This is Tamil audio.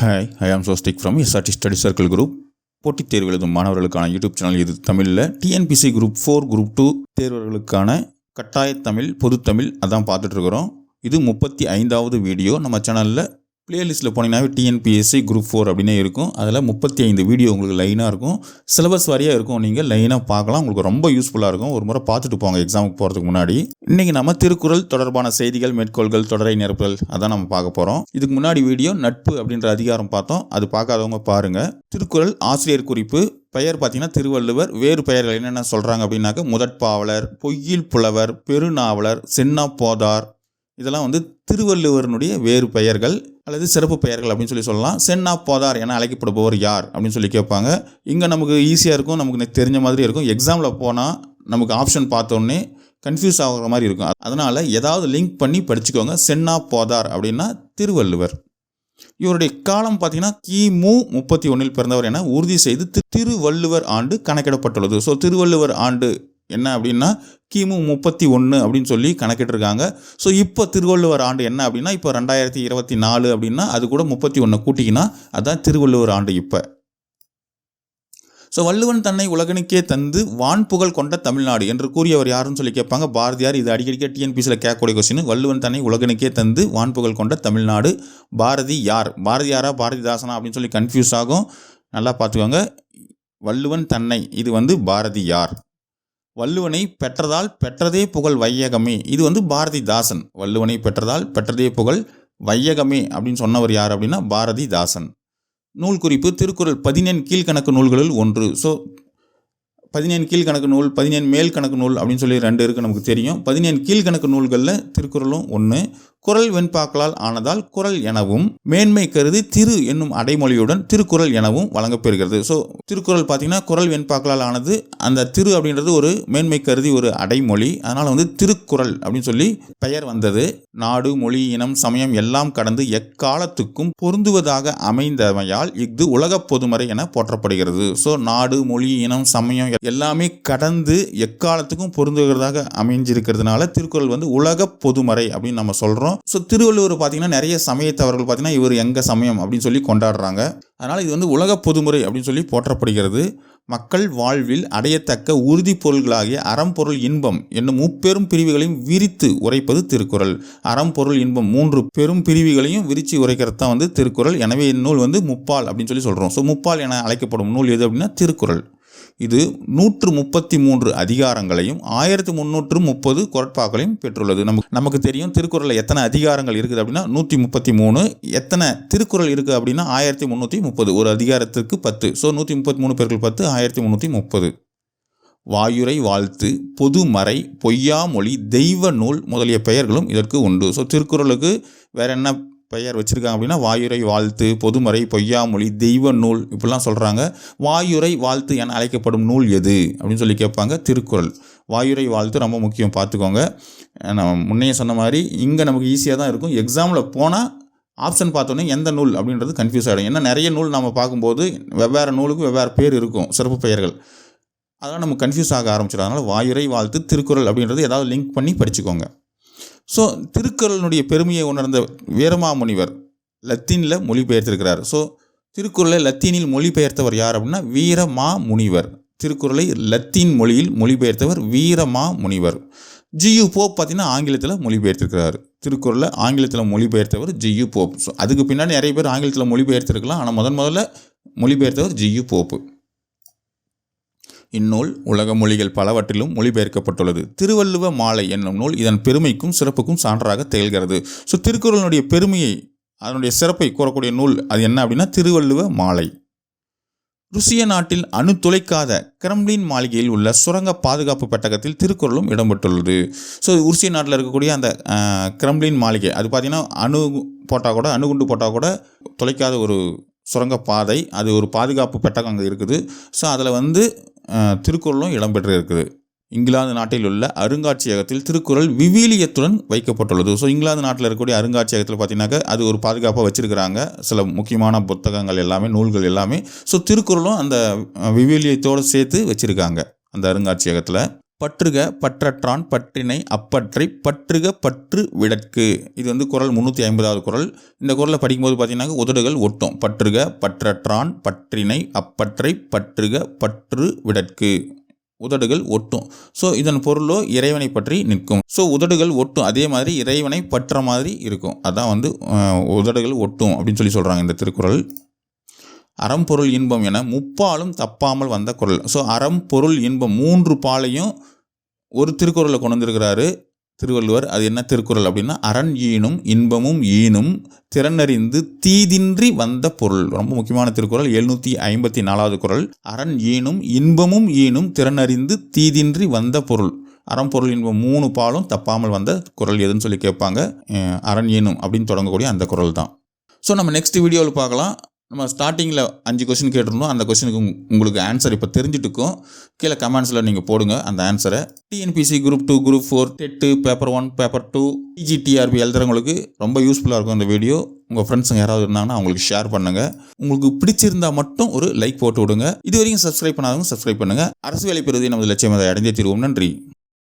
Hi I am சோஸ்டிக் from SRT study circle group போட்டித் தேர்வு எழுதும் மாணவர்களுக்கான யூடியூப் சேனல் இது. தமிழில் TNPSC group four group two தேர்வர்களுக்கான கட்டாய தமிழ் பொதுத்தமிழ் அதான் பார்த்துட்ருக்குறோம் இது முப்பத்தி ஐந்தாவது வீடியோ நம்ம சேனலில் பிளேலிஸ்ட்டில் போனீங்கன்னாவே டிஎன்பிஎஸ்சி குரூப் ஃபோர் அப்படின்னே இருக்கும். அதில் முப்பத்தி ஐந்து வீடியோ உங்களுக்கு லைனாக இருக்கும். சிலபஸ் வாரியாக இருக்கும். நீங்கள் லைனாக பார்க்கலாம். உங்களுக்கு ரொம்ப யூஸ்ஃபுல்லாக இருக்கும். ஒரு முறை பார்த்துட்டு போங்க எக்ஸாமுக்கு போகிறதுக்கு முன்னாடி. இன்றைக்கி நம்ம திருக்குறள் தொடர்பான செய்திகள் மேற்கோள்கள் தொடரை நிரப்புகள் அதான் நம்ம பார்க்க போகிறோம் இதுக்கு முன்னாடி வீடியோ நட்பு அப்படின்ற அதிகாரம் பார்த்தோம். அது பார்க்காதவங்க பாருங்கள் திருக்குறள் ஆசிரியர் குறிப்பு. பெயர் பார்த்தீங்கன்னா திருவள்ளுவர். வேறு பெயர்கள் என்னென்ன சொல்கிறாங்க அப்படின்னாக்க முதற்பாவலர் பொய்யில் புலவர் பெருநாவலர் சென்னா போதார் இதெல்லாம் வந்து திருவள்ளுவரனுடைய வேறு பெயர்கள் அல்லது சிறப்பு பெயர்கள் அப்படின்னு சொல்லி சொல்லலாம். சென்னா போதார் என அழைக்கப்படுபவர் யார் அப்படின்னு சொல்லி கேட்பாங்க. இங்கே நமக்கு ஈஸியாக இருக்கும் நமக்கு தெரிஞ்ச மாதிரி இருக்கும். எக்ஸாமில் போனால் நமக்கு ஆப்ஷன் பார்த்தோன்னே கன்ஃபியூஸ் ஆகிற மாதிரி இருக்கும். அதனால் ஏதாவது லிங்க் பண்ணி படிச்சுக்கோங்க. சென்னா போதார் அப்படின்னா திருவள்ளுவர். இவருடைய காலம் பார்த்தீங்கன்னா கிமு முப்பத்தி ஒன்றில் பிறந்தவர் என உறுதி செய்து திருவள்ளுவர் ஆண்டு கணக்கிடப்பட்டுள்ளது. ஸோ திருவள்ளுவர் ஆண்டு என்ன அப்படின்னா கிமு முப்பத்தி ஒன்று அப்படின்னு சொல்லி கணக்கிட்டிருக்காங்க. ஸோ இப்போ திருவள்ளுவர் ஆண்டு என்ன அப்படின்னா இப்போ ரெண்டாயிரத்தி இருபத்தி நாலு அப்படின்னா அது கூட முப்பத்தி ஒன்று கூட்டிங்கன்னா அதுதான் திருவள்ளுவர் ஆண்டு இப்போ. ஸோ வள்ளுவன் தன்னை உலகனுக்கே தந்து வான்புகழ் கொண்ட தமிழ்நாடு என்று கூறியவர் யாருன்னு சொல்லி கேட்பாங்க? பாரதியார். இது அடிக்கடிக்க டிஎன்பிசியில் கேட்கக்கூடிய கொஸ்டின் வள்ளுவன் தன்னை உலகனுக்கே தந்து வான்புகழ் கொண்ட தமிழ்நாடு. பாரதி யார்? பாரதியாரா? பாரதிதாசனா? அப்படின்னு சொல்லி கன்ஃபியூஸ் ஆகும். நல்லா பார்த்துக்கோங்க. வள்ளுவன் தன்னை இது வந்து பாரதியார் வள்ளுவனை பெற்றதால் பெற்றதே புகழ் வையகமே. இது வந்து பாரதிதாசன். வள்ளுவனை பெற்றதால் பெற்றதே புகழ் வையகமே அப்படின்னு சொன்னவர் யார் அப்படின்னா பாரதிதாசன். நூல் குறிப்பு திருக்குறள் பதினேன் கீழ்கணக்கு நூல்களில் ஒன்று. ஸோ பதினேழு கீழ்கணக்கு நூல் பதினேழு மேல் கணக்கு நூல் அப்படின்னு சொல்லி ரெண்டு இருக்குது நமக்கு தெரியும். பதினேழு கீழ்கணக்கு நூல்களில் திருக்குறளும் ஒன்று குறள் வெண்பாக்களால் ஆனதால் குறள் எனவும் மேன்மை கருதி திரு என்னும் அடைமொழியுடன் திருக்குறள் எனவும் வழங்கப்பெறுகிறது. ஸோ திருக்குறள் பார்த்தீங்கன்னா குறள் வெண்பாக்களால் ஆனது அந்த திரு அப்படின்றது ஒரு மேன்மை கருதி ஒரு அடைமொழி. அதனால் வந்து திருக்குறள் அப்படின்னு சொல்லி பெயர் வந்தது. நாடு மொழி இனம் சமயம் எல்லாம் கடந்து எக்காலத்துக்கும் பொருந்துவதாக அமைந்தமையால் இஃது உலகப் பொதுமறை என போற்றப்படுகிறது. ஸோ நாடு மொழி இனம் சமயம் எல்லாமே கடந்து எக்காலத்துக்கும் பொருந்துகிறதாக அமைஞ்சிருக்கிறதுனால திருக்குறள் வந்து உலகப் பொதுமறை அப்படின்னு நம்ம சொல்கிறோம் ஸோ திருவள்ளுவர் பார்த்தீங்கன்னா நிறைய சமயத்தவர்கள் பார்த்தீங்கன்னா இவர் எங்கள் சமயம் அப்படின்னு சொல்லி கொண்டாடுறாங்க. அதனால் இது வந்து உலகப் பொதுமுறை அப்படின்னு சொல்லி போற்றப்படுகிறது. மக்கள் வாழ்வில் அடையத்தக்க உறுதி பொருள்களாகிய அறம்பொருள் இன்பம் என்னும் முப்பெரும் பிரிவுகளையும் விரித்து உரைப்பது திருக்குறள். அறம்பொருள் இன்பம் மூன்று பெரும் பிரிவுகளையும் விரித்து உரைக்கிறது தான் வந்து திருக்குறள். எனவே இந்நூல் வந்து முப்பால் அப்படின்னு சொல்லி சொல்கிறோம் ஸோ முப்பால் என அழைக்கப்படும் நூல் எது அப்படின்னா திருக்குறள். இது நூற்று முப்பத்தி மூன்று அதிகாரங்களையும் ஆயிரத்தி முந்நூற்று முப்பது குரட்பாக்களையும் பெற்றுள்ளது. நமக்கு நமக்கு தெரியும் திருக்குறளில் எத்தனை அதிகாரங்கள் இருக்குது அப்படின்னா நூற்றி முப்பத்தி மூணு எத்தனை திருக்குறள் இருக்குது அப்படின்னா ஆயிரத்தி முந்நூற்றி முப்பது ஒரு அதிகாரத்துக்கு பத்து. ஸோ நூற்றி முப்பத்தி மூணு பேர்கள் பத்து ஆயிரத்தி முந்நூற்றி முப்பது வாயுரை வாழ்த்து பொதுமறை பொய்யாமொழி தெய்வ நூல் முதலிய பெயர்களும் இதற்கு உண்டு. ஸோ திருக்குறளுக்கு வேற என்ன பெயர் வச்சுருக்காங்க அப்படின்னா வாயுரை வாழ்த்து பொதுமறை பொய்யாமொழி தெய்வ நூல் இப்படிலாம் சொல்கிறாங்க வாயுரை வாழ்த்து என அழைக்கப்படும் நூல் எது? அப்படின்னு சொல்லி கேட்பாங்க. திருக்குறள். வாயுரை வாழ்த்து ரொம்ப முக்கியம். பார்த்துக்கோங்க. நம்ம முன்னையே சொன்ன மாதிரி இங்கே நமக்கு ஈஸியாக தான் இருக்கும். எக்ஸாமில் போனால் ஆப்ஷன் பார்த்தோன்னே எந்த நூல் அப்படின்றது கன்ஃபியூஸ் ஆகிடும் ஏன்னா நிறைய நூல் நம்ம பார்க்கும்போது வெவ்வேறு நூலுக்கு வெவ்வேறு பேர் இருக்கும். சிறப்பு பெயர்கள். அதெல்லாம் நம்ம கன்ஃபியூஸ் ஆக ஆரம்பிச்சிடும். அதனால் வாயுரை வாழ்த்து திருக்குறள் அப்படின்றது ஏதாவது லிங்க் பண்ணி படிச்சுக்கோங்க. ஸோ திருக்குறளினுடைய பெருமையை உணர்ந்த வீரமாமுனிவர் லத்தீனில் மொழிபெயர்த்திருக்கிறார். ஸோ திருக்குறளை லத்தீனில் மொழிபெயர்த்தவர் யார் அப்படின்னா வீரமா முனிவர் திருக்குறளை லத்தீன் மொழியில் மொழிபெயர்த்தவர் வீரமா முனிவர் ஜியு போப் பார்த்தீங்கன்னா ஆங்கிலத்தில் மொழிபெயர்த்திருக்கிறார். திருக்குறளை ஆங்கிலத்தில் மொழிபெயர்த்தவர் ஜியு போப். ஸோ அதுக்கு பின்னாடி நிறைய பேர் ஆங்கிலத்தில் மொழிபெயர்த்திருக்கலாம். ஆனால் முதன் முதல்ல மொழிபெயர்த்தவர் ஜியு போப்பு இந்நூல் உலக மொழிகள் பலவற்றிலும் மொழிபெயர்க்கப்பட்டுள்ளது. திருவள்ளுவ மாலை என்னும் நூல் இதன் பெருமைக்கும் சிறப்புக்கும் சான்றாக திகழ்கிறது. ஸோ திருக்குறளினுடைய பெருமையை அதனுடைய சிறப்பை கூறக்கூடிய நூல் அது என்ன அப்படின்னா திருவள்ளுவ மாலை. ருசிய நாட்டில் அணு துளைக்காத கிரம்லின் மாளிகையில் உள்ள சுரங்க பாதுகாப்பு பெட்டகத்தில் திருக்குறளும் இடம்பெற்றுள்ளது. ஸோ ருசிய நாட்டில் இருக்கக்கூடிய அந்த கிரம்ளின் கிரம்லின் மாளிகை அது பார்த்திங்கன்னா அணு போட்டால் கூட அணுகுண்டு போட்டால் கூட துளைக்காத ஒரு சுரங்க பாதை அது ஒரு பாதுகாப்பு பெட்டகம் அங்கே இருக்குது. ஸோ அதில் வந்து திருக்குறளும் இடம்பெற்று இருக்குது. இங்கிலாந்து நாட்டில் உள்ள அருங்காட்சியகத்தில் திருக்குறள் விவிலியத்துடன் வைக்கப்பட்டுள்ளது. ஸோ இங்கிலாந்து நாட்டில் இருக்கக்கூடிய அருங்காட்சியகத்தில் பார்த்தீங்கன்னாக்கா அது ஒரு பாதுகாப்பாக வச்சுருக்கிறாங்க. சில முக்கியமான புத்தகங்கள் எல்லாமே நூல்கள் எல்லாமே. ஸோ திருக்குறளும் அந்த விவிலியத்தோடு சேர்த்து வச்சுருக்காங்க அந்த அருங்காட்சியகத்தில். பற்றுக பற்றற்றான் பற்றினை அப்பற்றை பற்றுக பற்று விடற்கு. இது வந்து குரல் முந்நூற்றி ஐம்பதாவது குரல். இந்த குரலை படிக்கும்போது பார்த்தீங்கன்னா உதடுகள் ஒட்டும். பற்றுக பற்றற்றான் பற்றினை அப்பற்றை பற்றுக பற்று விடற்கு. உதடுகள் ஒட்டும். ஸோ இதன் பொருளோ இறைவனை பற்றி நிற்கும். ஸோ உதடுகள் ஒட்டும். அதே மாதிரி இறைவனை பற்ற மாதிரி இருக்கும். அதான் வந்து உதடுகள் ஒட்டும் அப்படின்னு சொல்லி சொல்கிறாங்க இந்த திருக்குறள். அறம் பொருள் இன்பம் என முப்பாலும் தப்பாமல் வந்த குரல். ஸோ அறம் பொருள் இன்பம் மூன்று பாலையும் ஒரு திருக்குறளை கொண்டு வந்திருக்கிறாரு திருவள்ளுவர். அது என்ன திருக்குறள் அப்படின்னா அரண் ஈனும் இன்பமும் ஈனும் திறனறிந்து தீதின்றி வந்த பொருள். ரொம்ப முக்கியமான திருக்குறள் எழுநூற்றி ஐம்பத்தி நாலாவது குறள் அரண் ஈனும் இன்பமும் ஈனும் திறனறிந்து தீதின்றி வந்த பொருள். அறம் பொருள் இன்பம் மூணு பாலும் தப்பாமல் வந்த குரல் எதுன்னு சொல்லி கேட்பாங்க. அஹ் அரண் ஈனும் அப்படின்னு தொடங்கக்கூடிய அந்த குரல் தான். ஸோ நம்ம நெக்ஸ்ட் வீடியோவில் பார்க்கலாம். நம்ம ஸ்டார்டிங்கில் அஞ்சு கொஸ்டின் கேட்டிருந்தோம். அந்த கொஷினுக்கு உங்களுக்கு ஆன்சர் இப்போ தெரிஞ்சுட்டுக்கும் கீழே கமெண்ட்ஸில் நீங்கள் போடுங்க அந்த ஆன்சரை TNPSC group two group four TET paper one paper two TGTRB எழுதுறவங்களுக்கு ரொம்ப யூஸ்ஃபுல்லாக இருக்கும் இந்த வீடியோ உங்கள் ஃப்ரெண்ட்ஸுங்க யாராவது இருந்தாங்கன்னா அவங்களுக்கு ஷேர் பண்ணுங்கள் உங்களுக்கு பிடிச்சிருந்தா மட்டும் ஒரு லைக் போட்டு விடுங்க. இது வரைக்கும் சப்ஸ்கிரைப் பண்ணாதவங்க சப்ஸ்கிரைப் பண்ணுங்கள் அரசு வேலை பெறுவதை நமது லட்சியம் அதை அடைந்தே தீர்வோம். நன்றி.